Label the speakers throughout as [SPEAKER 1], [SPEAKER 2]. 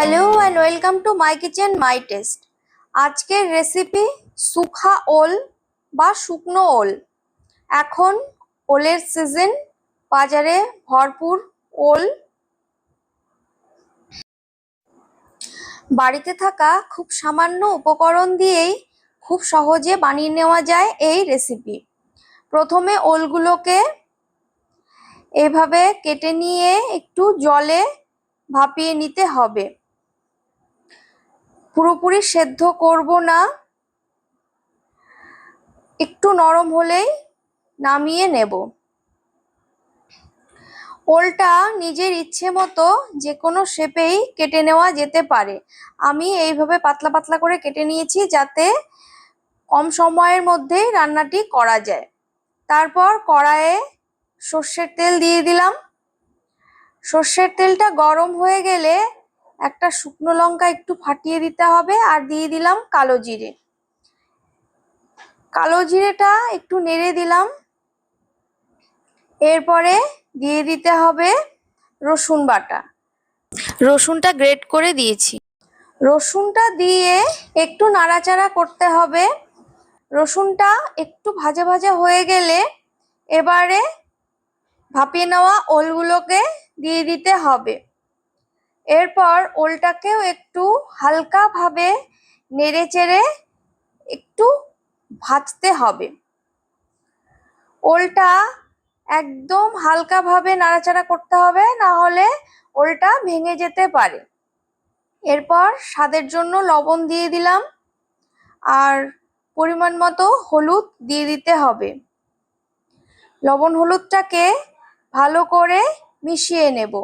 [SPEAKER 1] And welcome to my kitchen my taste আজকের recipe সুখা ওল বা শুকনো ওল। এখন ওলের সিজন বাজারে ভরপুর ওল। বাড়িতে থাকা খুব সামান্য উপকরণ দিয়েই খুব সহজে বানিয়ে নেওয়া যায় এই রেসিপি প্রথমে ওলগুলোকে এভাবে কেটে নিয়ে একটু জলে ভাপিয়ে নিতে হবে। পুরোপুরি সেদ্ধ করব না। একটু নরম হলেই নামিয়ে নেব। ওলটা নিজের ইচ্ছে মতো যে কোনো শেপেই কেটে নেওয়া যেতে পারে। আমি এইভাবে পাতলা পাতলা করে কেটে নিয়েছি যাতে কম সময়ের মধ্যেই রান্নাটি করা যায়। তারপর কড়াইয়ে সর্ষের তেল দিয়ে দিলাম। সর্ষের তেলটা গরম হয়ে গেলে একটা শুকনো লঙ্কা একটু ফাটিয়ে দিতে হবে আর দিয়ে দিলাম কালো জিরে। কালো জিরেটা একটু নেড়ে দিলাম। এরপরে দিয়ে দিতে হবে রসুন বাটা। রসুনটা গ্রেট করে দিয়েছি। রসুনটা দিয়ে একটু নাড়াচাড়া করতে হবে। রসুনটা একটু ভাজা ভাজা হয়ে গেলে এবারে ভাপিয়ে নেওয়া ওলগুলোকে দিয়ে দিতে হবে। এরপর ওলটাকেও একটু হালকাভাবে নেড়ে চেড়ে একটু ভাজতে হবে। ওলটা একদম হালকাভাবে নাড়াচাড়া করতে হবে, না হলে ওলটা ভেঙে যেতে পারে। এরপর স্বাদের জন্য লবণ দিয়ে দিলাম আর পরিমাণ মতো হলুদ দিয়ে দিতে হবে। লবণ হলুদটাকে ভালো করে মিশিয়ে নেব।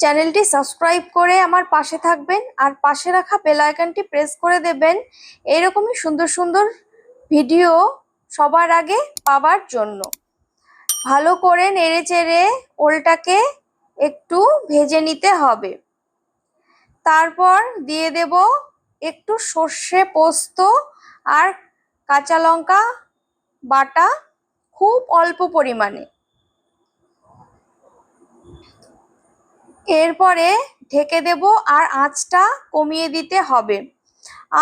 [SPEAKER 1] চ্যানেলটি সাবস্ক্রাইব করে আমার পাশে থাকবেন আর পাশে রাখা বেল আইকনটি প্রেস করে দেবেন। এরকমই সুন্দর সুন্দর ভিডিও সবার আগে পাওয়ার জন্য। ভালো করে নেড়ে চেড়ে ওলটাকে একটু ভেজে নিতে হবে। তারপর দিয়ে দেব একটু সর্ষে পোস্ত আর কাঁচা লঙ্কা বাটা খুব অল্প পরিমাণে। এরপরে ঢেকে দেব আর আঁচটা কমিয়ে দিতে হবে।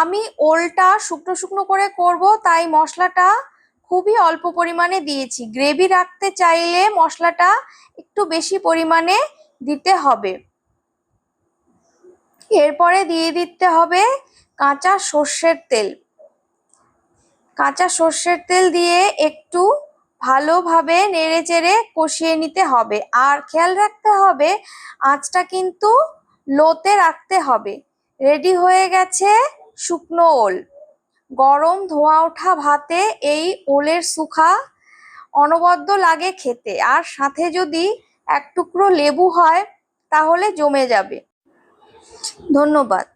[SPEAKER 1] আমি ওলটা শুকনো শুকনো করে করব, তাই মশলাটা খুবই অল্প পরিমাণে দিয়েছি। গ্রেভি রাখতে চাইলে মশলাটা একটু বেশি পরিমাণে দিতে হবে। এরপরে দিয়ে দিতে হবে কাঁচা সর্ষের তেল। কাঁচা সর্ষের তেল দিয়ে একটু ভালোভাবে নেড়ে চেড়ে কষিয়ে নিতে হবে। আর খেয়াল রাখতে হবে, আঁচটা কিন্তু লোতে রাখতে হবে। রেডি হয়ে গেছে শুকনো ওল। গরম ধোঁয়া ওঠা ভাতে এই ওলের সুখা অনবদ্য লাগে খেতে। আর সাথে যদি এক টুকরো লেবু হয়, তাহলে জমে যাবে। ধন্যবাদ।